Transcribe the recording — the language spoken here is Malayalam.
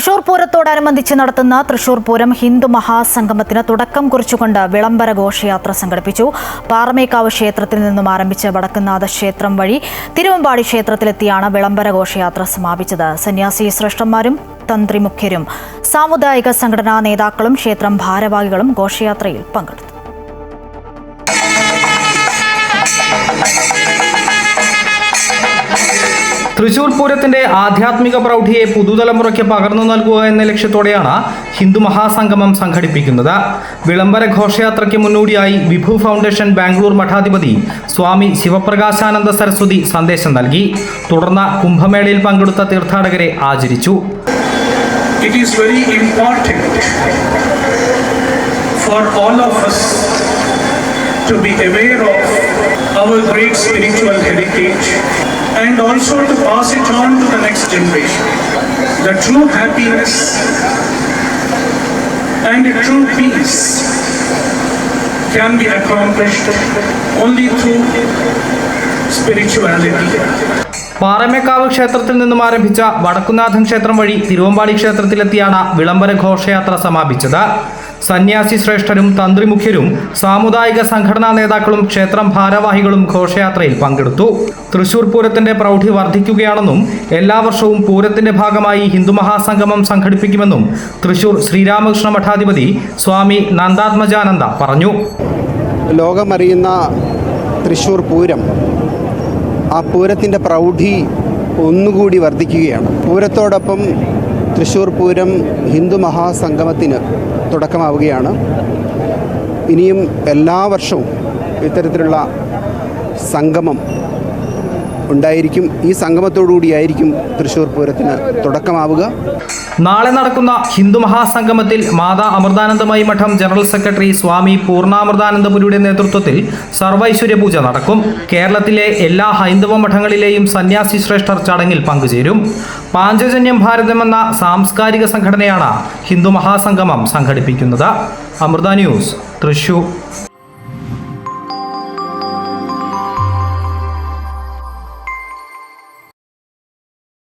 തൃശൂർ പൂരത്തോടനുബന്ധിച്ച് നടത്തുന്ന തൃശൂർ പൂരം ഹിന്ദു മഹാസംഗമത്തിന് തുടക്കം കുറിച്ചുകൊണ്ട് വിളംബര ഘോഷയാത്ര സംഘടിപ്പിച്ചു. പാറമേക്കാവ് ക്ഷേത്രത്തിൽ നിന്നും ആരംഭിച്ച വടക്കുന്നാഥ ക്ഷേത്രം വഴി തിരുവമ്പാടി ക്ഷേത്രത്തിലെത്തിയാണ് വിളംബര ഘോഷയാത്ര സമാപിച്ചത്. സന്യാസി ശ്രേഷ്ഠന്മാരും തന്ത്രിമുഖ്യരും സാമുദായിക സംഘടനാ നേതാക്കളും ക്ഷേത്രം ഭാരവാഹികളും ഘോഷയാത്രയിൽ പങ്കെടുത്തു. തൃശൂർ പൂരത്തിന്റെ ആധ്യാത്മിക പ്രൗഢിയെ പുതുതലമുറയ്ക്ക് പകർന്നു നൽകുക എന്ന ലക്ഷ്യത്തോടെയാണ് ഹിന്ദു മഹാസംഗമം സംഘടിപ്പിക്കുന്നത്. വിളംബര ഘോഷയാത്രയ്ക്ക് മുന്നോടിയായി വിഭു ഫൗണ്ടേഷൻ ബാംഗ്ലൂർ മഠാധിപതി സ്വാമി ശിവപ്രകാശാനന്ദ സരസ്വതി സന്ദേശം നൽകി. തുടർന്ന് കുംഭമേളയിൽ പങ്കെടുത്ത തീർത്ഥാടകരെ ആചരിച്ചു. It is very important for all of us to be aware of our great spiritual heritage. And also to pass it on to the next generation. The true happiness and the true peace can be accomplished only through spirituality. Paramekkavu ക്ഷേത്രത്തിൽ നിന്നും ആരംഭിച്ച വടക്കുനാഥൻ ക്ഷേത്രം വഴി തിരുവമ്പാടി ക്ഷേത്രത്തിലെത്തിയാണ് വിളംബര ഘോഷയാത്ര സമാപിച്ചത് സന്യാസി ശ്രേഷ്ഠരും തന്ത്രിമുഖ്യരും സാമുദായിക സംഘടനാ നേതാക്കളും ക്ഷേത്രം ഭാരവാഹികളും ഘോഷയാത്രയിൽ പങ്കെടുത്തു. തൃശൂർ പൂരത്തിന്റെ പ്രൗഢി വർദ്ധിക്കുകയാണെന്നും എല്ലാ വർഷവും പൂരത്തിന്റെ ഭാഗമായി ഹിന്ദു മഹാസംഗമം സംഘടിപ്പിക്കുമെന്നും തൃശൂർ ശ്രീരാമകൃഷ്ണ മഠാധിപതി സ്വാമി നന്ദാത്മജാനന്ദ പറഞ്ഞു. ലോകമറിയുന്ന തൃശൂർ പൂരം ആ പൂരത്തിന്റെ പ്രൗഢി ഒന്നുകൂടി വർദ്ധിക്കുകയാണ്. പൂരത്തോടൊപ്പം തൃശ്ശൂർ പൂരം ഹിന്ദു മഹാസംഗമത്തിന് തുടക്കമാവുകയാണ്. ഇനിയും എല്ലാ വർഷവും ഇത്തരത്തിലുള്ള സംഗമം ഉണ്ടായിരിക്കും. ഈ സംഗമത്തോടുകൂടിയായിരിക്കും തൃശ്ശൂർ പൂരത്തിന് തുടക്കമാവുക. നാളെ നടക്കുന്ന ഹിന്ദു മഹാസംഗമത്തിൽ മാതാ അമൃതാനന്ദമയി മഠം ജനറൽ സെക്രട്ടറി സ്വാമി പൂർണാമൃതാനന്ദപുരിയുടെ നേതൃത്വത്തിൽ സർവൈശ്വര്യ പൂജ നടക്കും. കേരളത്തിലെ എല്ലാ ഹൈന്ദവ മഠങ്ങളിലെയും സന്യാസി ശ്രേഷ്ഠർ ചടങ്ങിൽ പങ്കുചേരും. പാഞ്ചജന്യം ഭാരതം എന്ന സാംസ്കാരിക സംഘടനയാണ് ഹിന്ദു മഹാസംഗമം സംഘടിപ്പിക്കുന്നത്. അമൃത ന്യൂസ് തൃശൂർ.